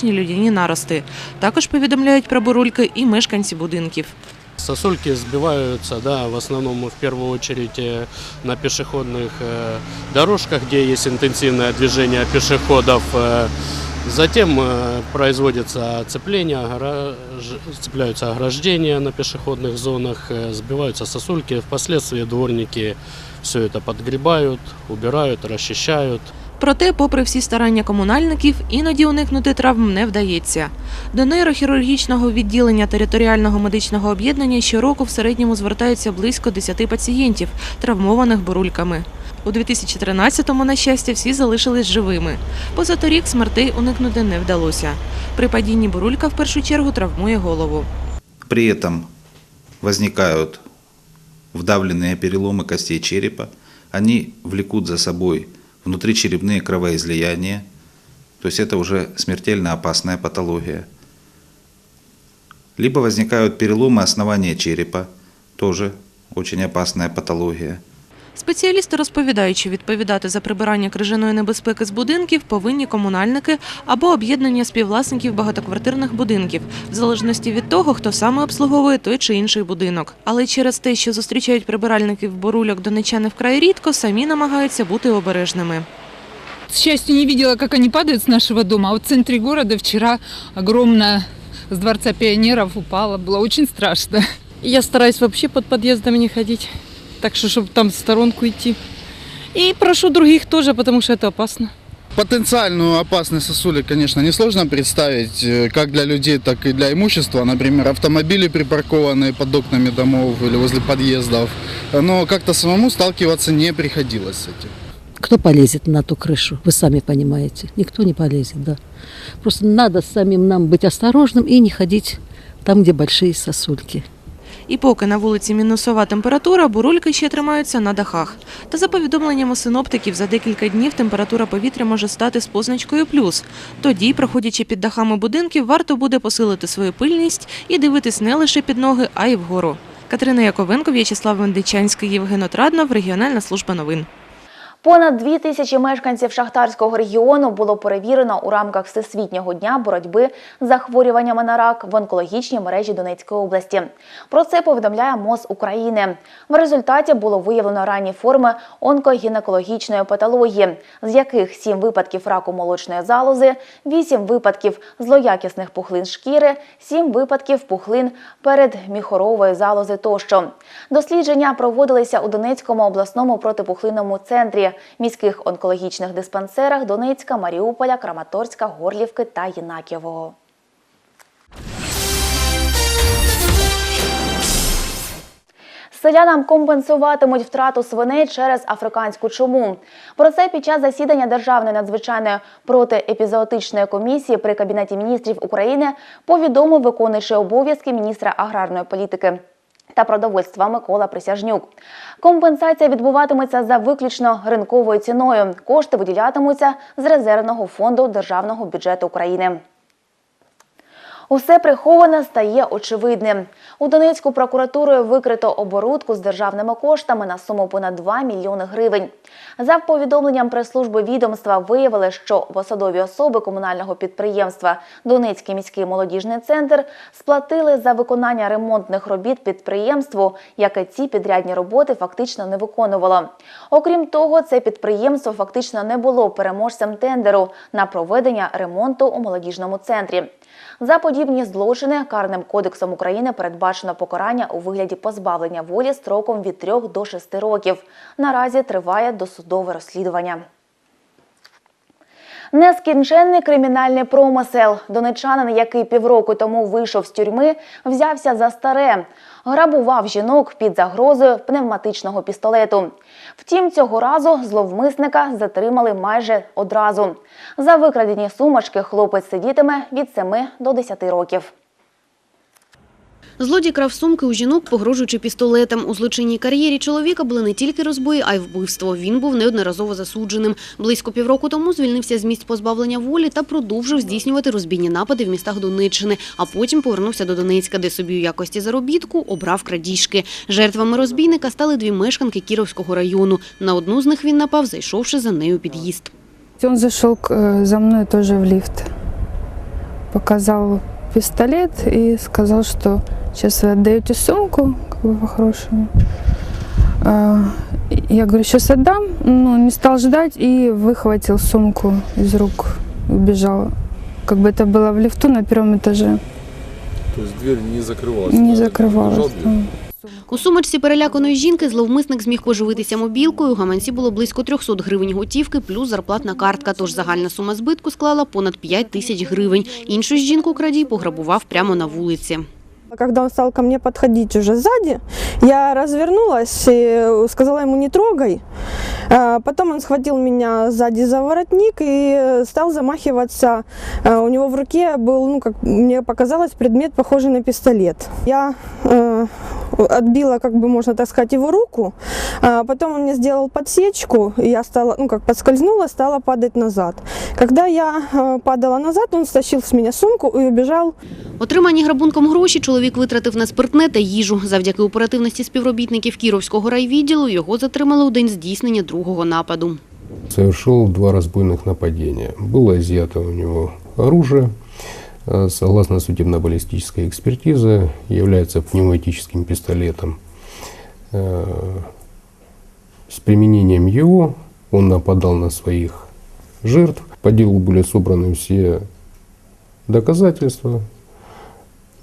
небезпечні людяні нарости. Також повідомляють про бурульки і мешканці будинків. Сосульки сбиваются, да, в основном в первую очередь э, на пешеходных э, дорожках, где есть интенсивное движение пешеходов. Э, Затем э, производится оцепление, огорож- цепляются ограждения на пешеходных зонах, э, сбиваются сосульки. Впоследствии дворники все это подгребают, убирают, расчищают. Проте, попри всі старання комунальників, іноді уникнути травм не вдається. До нейрохірургічного відділення територіального медичного об'єднання щороку в середньому звертаються близько 10 пацієнтів, травмованих бурульками. У 2013-му, на щастя, всі залишились живими. Позаторік смертей уникнути не вдалося. При падінні бурулька в першу чергу травмує голову. При этом возникают вдавленные переломы костей черепа. Они влекут за собой внутричерепные кровоизлияния. То есть это уже смертельно опасная патология. Либо возникают переломы основания черепа. Тоже очень опасная патология. Спеціалісти розповідають, що відповідати за прибирання крижаної небезпеки з будинків повинні комунальники або об'єднання співвласників багатоквартирних будинків, в залежності від того, хто саме обслуговує той чи інший будинок. Але через те, що зустрічають прибиральників борульок донечани вкрай рідко, самі намагаються бути обережними. К счастью, не видела, как они падают с нашего дома. А вот в центре города вчера огромная с Дворца пионеров упала. Было очень страшно. Я стараюсь вообще под подъездами не ходить, так что, чтобы там в сторонку идти. И прошу других тоже, потому что это опасно. Потенциальную опасность сосули, конечно, несложно представить, э, как для людей, так и для имущества. Например, автомобили, припаркованные под окнами домов или возле подъездов. Но как-то самому сталкиваться не приходилось с этим. Кто полезет на ту крышу, вы сами понимаете. Никто не полезет, да. Просто надо самим нам быть осторожным и не ходить там, где большие сосульки. І поки на вулиці мінусова температура, бурульки ще тримаються на дахах. Та за повідомленнями синоптиків, за декілька днів температура повітря може стати з позначкою плюс. Тоді, проходячи під дахами будинків, варто буде посилити свою пильність і дивитись не лише під ноги, а й вгору. Катерина Яковенко, В'ячеслав Вендичанський, Євген Отраднов, Регіональна служба новин. Понад дві тисячі мешканців шахтарського регіону було перевірено у рамках Всесвітнього дня боротьби з захворюваннями на рак в онкологічній мережі Донецької області. Про це повідомляє МОЗ України. В результаті було виявлено ранні форми онкогінекологічної патології, з яких 7 випадків раку молочної залози, 8 випадків злоякісних пухлин шкіри, 7 випадків пухлин передміхорової залози тощо. Дослідження проводилися у Донецькому обласному протипухлинному центрі, міських онкологічних диспансерах Донецька, Маріуполя, Краматорська, Горлівки та Єнакієвого. Селянам компенсуватимуть втрату свиней через африканську чуму. Про це під час засідання Державної надзвичайної протиепізоотичної комісії при Кабінеті міністрів України повідомив виконуючий обов'язки міністра аграрної політики та продовольства Микола Присяжнюк. Компенсація відбуватиметься за виключно ринковою ціною. Кошти виділятимуться з резервного фонду державного бюджету України. Усе приховане стає очевидним. У Донецьку прокуратурою викрито оборудку з державними коштами на суму понад 2 мільйони гривень. За повідомленням прес-служби відомства виявили, що посадові особи комунального підприємства Донецький міський молодіжний центр сплатили за виконання ремонтних робіт підприємству, яке ці підрядні роботи фактично не виконувало. Окрім того, це підприємство фактично не було переможцем тендеру на проведення ремонту у молодіжному центрі. За подібні злочини Карним кодексом України передбачено покарання у вигляді позбавлення волі строком від 3 до 6 років. Наразі триває досудове розслідування. Нескінченний кримінальний промисел. Донечанин, який півроку тому вийшов з тюрми, взявся за старе. Грабував жінок під загрозою пневматичного пістолету. Втім, цього разу зловмисника затримали майже одразу. За викрадені сумочки хлопець сидітиме від 7 до 10 років. Злодій крав сумки у жінок, погрожуючи пістолетом. У злочинній кар'єрі чоловіка були не тільки розбої, а й вбивство. Він був неодноразово засудженим. Близько півроку тому звільнився з місць позбавлення волі та продовжив здійснювати розбійні напади в містах Донеччини. А потім повернувся до Донецька, де собі у якості заробітку обрав крадіжки. Жертвами розбійника стали дві мешканки Кіровського району. На одну з них він напав, зайшовши за нею під'їзд. Он зашел за мной тоже в лифт. показал пистолет и сказал, что сейчас вы отдаете сумку, как бы по-хорошему. А, Я говорю, сейчас отдам, ну, не стал ждать и выхватил сумку из рук, и убежал. Как бы это было в лифту на первом этаже, То есть дверь не закрывалась? не да? закрывалась. Держал дверь? да. У сумочці переляканої жінки зловмисник зміг поживитися мобілкою. У гаманці було близько 300 гривень готівки плюс зарплатна картка. Тож загальна сума збитку склала понад 5 тисяч гривень. Іншу жінку крадій пограбував прямо на вулиці. Когда он стал ко мне подходить уже сзади, я развернулась и сказала ему не трогай. А Потом он схватил меня сзади за воротник и стал замахиваться. А У него в руке был, ну, как мне показалось, предмет, похожий на пистолет. Я э, отбила, как бы можно так сказать, его руку. А Потом он мне сделал подсечку, и я стала, ну, как подскользнула, стала падать назад. Когда я э, падала назад, он стащил с меня сумку и убежал Отримані грабунком гроші чоловік витратив на спиртне та їжу. Завдяки оперативності співробітників Кіровського райвідділу його затримали у день здійснення другого нападу. Совершил два разбойных нападения. Было изъято у него оружие. Э, Согласно судебно-баллистической экспертизе, является пневматическим пистолетом. Э, С применением его он нападал на своих жертв. По делу были собраны все доказательства,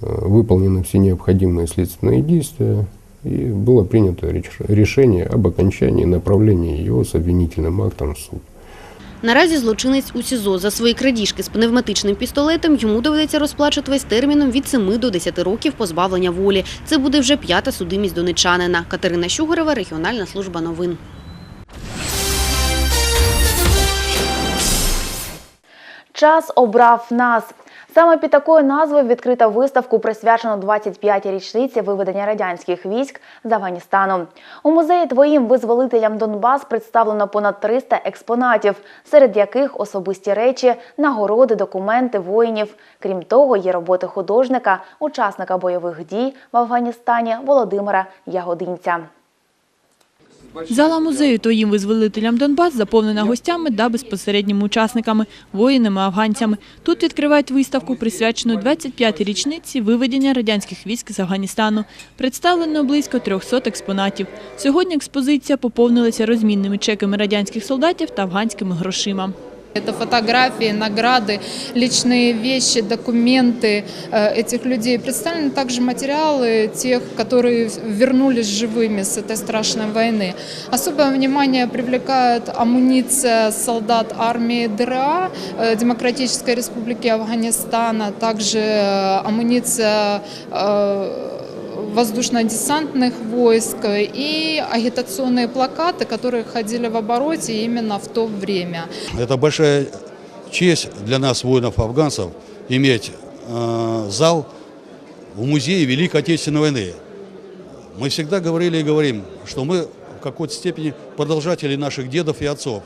э, выполнены все необходимые следственные действия, и было принято решение об окончании направления его с обвинительным актом в суд. Наразі злочинець у СІЗО за свої крадіжки з пневматичним пістолетом йому доведеться розплачуватись терміном від 7 до 10 років позбавлення волі. Це буде вже п'ята судимість донечанина. Катерина Щугарева, регіональна служба новин. Час обрав нас. Саме під такою назвою відкрита виставку, присвячену 25-й річниці виведення радянських військ з Афганістану. У музеї твоїм визволителям Донбас представлено понад 300 експонатів, серед яких особисті речі, нагороди, документи воїнів. Крім того, є роботи художника, учасника бойових дій в Афганістані Володимира Ягодинця. Зала музею твоїм визволителям Донбас заповнена гостями та безпосередніми учасниками, воїнами-афганцями. Тут відкривають виставку, присвячену 25-й річниці виведення радянських військ з Афганістану. Представлено близько 300 експонатів. Сьогодні експозиція поповнилася розмінними чеками радянських солдатів та афганськими грошима. Это фотографии, награды, личные вещи, документы э, этих людей. Представлены также материалы тех, которые вернулись живыми с этой страшной войны. Особое внимание привлекает амуниция солдат армии ДРА э, Демократической Республики Афганистана, также э, амуниция э, воздушно-десантных войск и агитационные плакаты, которые ходили в обороте именно в то время. Это большая честь для нас, воинов-афганцев, иметь э, зал в музее Великой Отечественной войны. Мы всегда говорили и говорим, что мы в какой-то степени продолжатели наших дедов и отцов.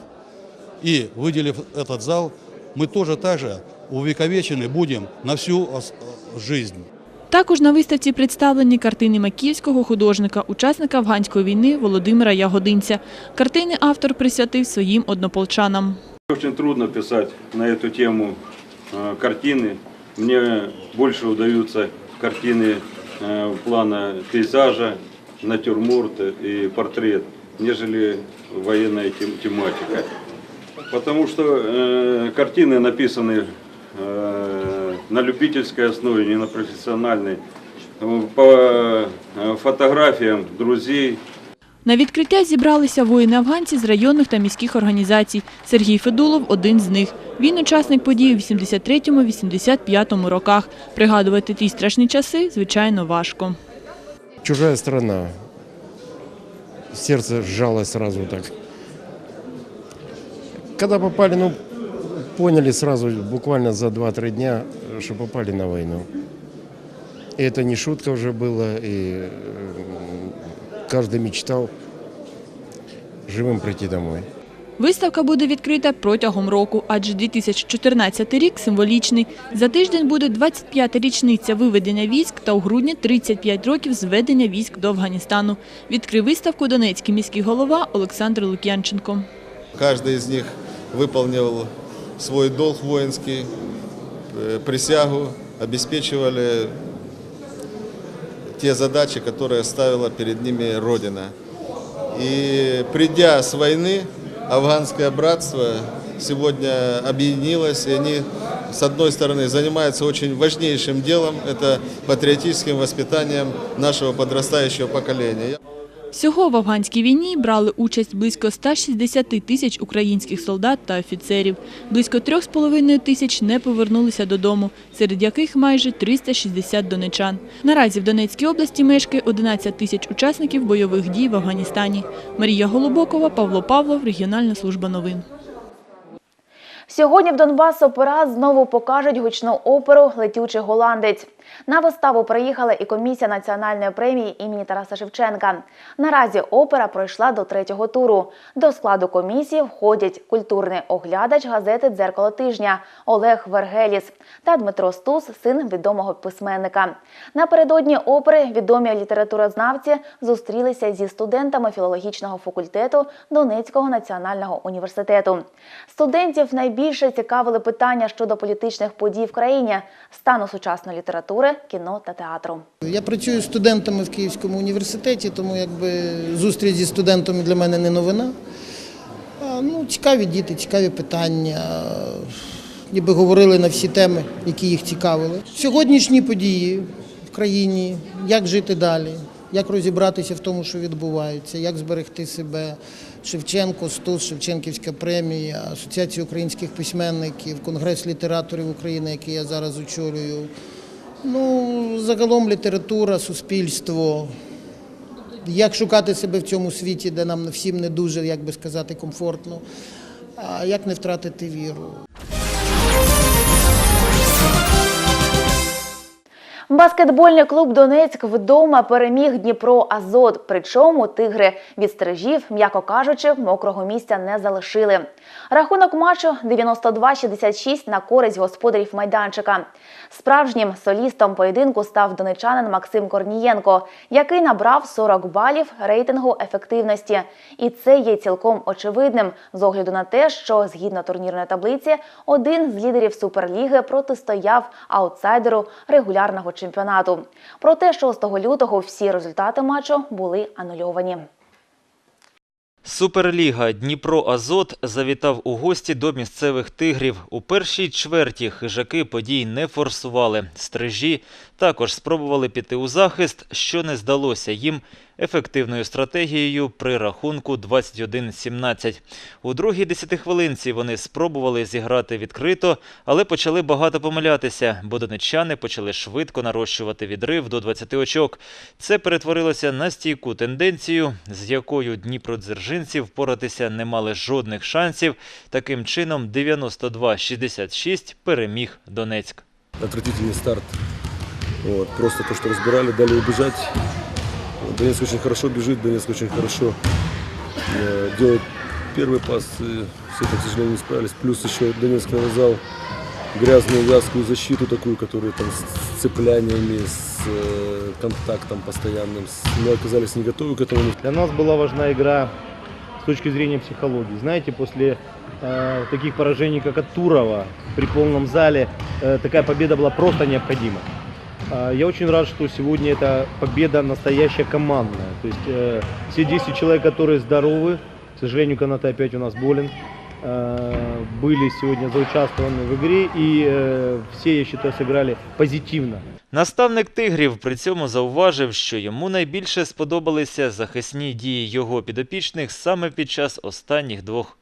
И выделив этот зал, мы тоже так же увековечены будем на всю жизнь. Також на виставці представлені картини макіївського художника, учасника афганської війни Володимира Ягодинця. Картини автор присвятив своїм однополчанам. Очень трудно писать на эту тему э, картины. Мне больше удаются картины э, плана пейзажа, натюрморт и портрет, нежели военная тем- тематика. Потому что э, картины написаны э, на любительской основе, не на профессиональной. Э, По э, фотографиям друзей, На відкриття зібралися воїни-афганці з районних та міських організацій. Сергій Федулов – один з них. Він учасник подій у 83-85 роках. Пригадувати ті страшні часи, звичайно, важко. чужая страна. Сердце сжалось сразу так. Когда попали, ну, поняли сразу, буквально за 2-3 дня, что попали на войну. И это не шутка уже было, и э, каждый мечтал живым прийти домой. Виставка буде відкрита протягом року, адже 2014 рік символічний. За тиждень буде 25-та річниця виведення військ та у грудні 35 років зведення військ до Афганістану. Відкрив виставку Донецький міський голова Олександр Лук'янченко. Каждый из них выполнил свой долг воинский, э, присягу, обеспечивали те задачи, которые ставила перед ними Родина. И придя с войны, афганское братство сегодня объединилось, и они, с одной стороны, занимаются очень важнейшим делом, это патриотическим воспитанием нашего подрастающего поколения. Всього в афганській війні брали участь близько 160 тисяч українських солдат та офіцерів. Близько 3,5 тисяч не повернулися додому, серед яких майже 360 донечан. Наразі в Донецькій області мешкає 11 тисяч учасників бойових дій в Афганістані. Марія Голубокова, Павло Павлов, Регіональна служба новин. Сьогодні в Донбас опера знову покажуть гучну оперу Летючий голландець. На виставу приїхала і комісія національної премії імені Тараса Шевченка. Наразі опера пройшла до третього туру. До складу комісії входять культурний оглядач газети Дзеркало тижня Олег Вергеліс та Дмитро Стус, син відомого письменника. Напередодні опери відомі літературознавці зустрілися зі студентами філологічного факультету Донецького національного університету. Студентів найбільше цікавили питання щодо політичних подій в країні, стану сучасної літератури, кіно та театру. Я працюю з студентами в Київському університеті, тому якби зустріч зі студентами для мене не новина. Ну, цікаві діти, цікаві питання. Ніби говорили на всі теми, які їх цікавили. Сьогоднішні події в країні, як жити далі, як розібратися в тому, що відбувається, як зберегти себе. Шевченко, Стус, Шевченківська премія, Асоціація українських письменників, Конгрес літераторів України, який я зараз очолюю. Ну, загалом література, суспільство. Як шукати себе в цьому світі, де нам всім не дуже, як би сказати, комфортно, а як не втратити віру. Баскетбольний клуб Донецьк вдома переміг Дніпро Азот. Причому тигри від стережів, м'яко кажучи, мокрого місця не залишили. Рахунок матчу 92-66 на користь господарів майданчика. Справжнім солістом поєдинку став донечанин Максим Корнієнко, який набрав 40 балів рейтингу ефективності. І це є цілком очевидним з огляду на те, що згідно турнірної таблиці один з лідерів Суперліги протистояв аутсайдеру регулярного чемпіонату. Проте 6 лютого всі результати матчу були анульовані. Суперліга Дніпро Азот завітав у гості до місцевих тигрів. У першій чверті хижаки подій не форсували. Стрижі також спробували піти у захист, що не здалося їм ефективною стратегією при рахунку 21-17. У другій десятихвилинці вони спробували зіграти відкрито, але почали багато помилятися, бо донечани почали швидко нарощувати відрив до 20 очок. Це перетворилося на стійку тенденцію, з якою дніпродзержинці впоратися не мали жодних шансів. Таким чином, 92-66 переміг Донецьк. Отвратительный старт. Вот, просто то, что разбирали, дали убежать. Донецк очень хорошо бежит, Донецк очень хорошо э, делает первый пас. Все это, к сожалению, не справились. Плюс еще Донецк навязал грязную вязкую защиту такую, которую там с цепляниями, с э, контактом постоянным. Мы оказались не готовы к этому. Для нас была важна игра с точки зрения психологии. Знаете, после э, таких поражений, как от Турова при полном зале, э, такая победа была просто необходима. Э, я очень рад, что сегодня эта победа настоящая командная. То есть э, все 10 человек, которые здоровы, к сожалению, Каната опять у нас болен, э, были сегодня заучаствованы в игре и э, все, я считаю, сыграли позитивно. Наставник тигрів при цьому зауважив, що йому найбільше сподобалися захисні дії його підопічних саме під час останніх двох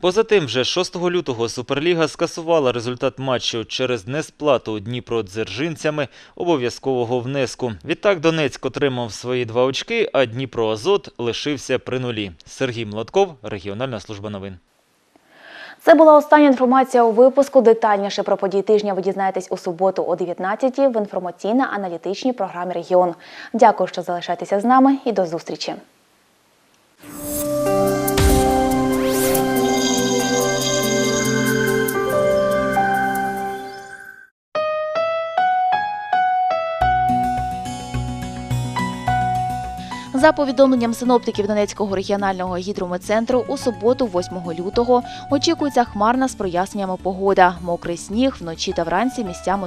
Поза тим, вже 6 лютого Суперліга скасувала результат матчу через несплату Дніпродзержинцями обов'язкового внеску. Відтак Донецьк отримав свої два очки, а Дніпро Азот лишився при нулі. Сергій Млотков, регіональна служба новин. Це була остання інформація у випуску. Детальніше про події тижня ви дізнаєтесь у суботу о 19-й в інформаційно-аналітичній програмі Регіон. Дякую, що залишаєтеся з нами і до зустрічі. За повідомленням синоптиків Донецького регіонального гідрометцентру, у суботу, 8 лютого, очікується хмарна з проясненнями погода, мокрий сніг вночі та вранці місцями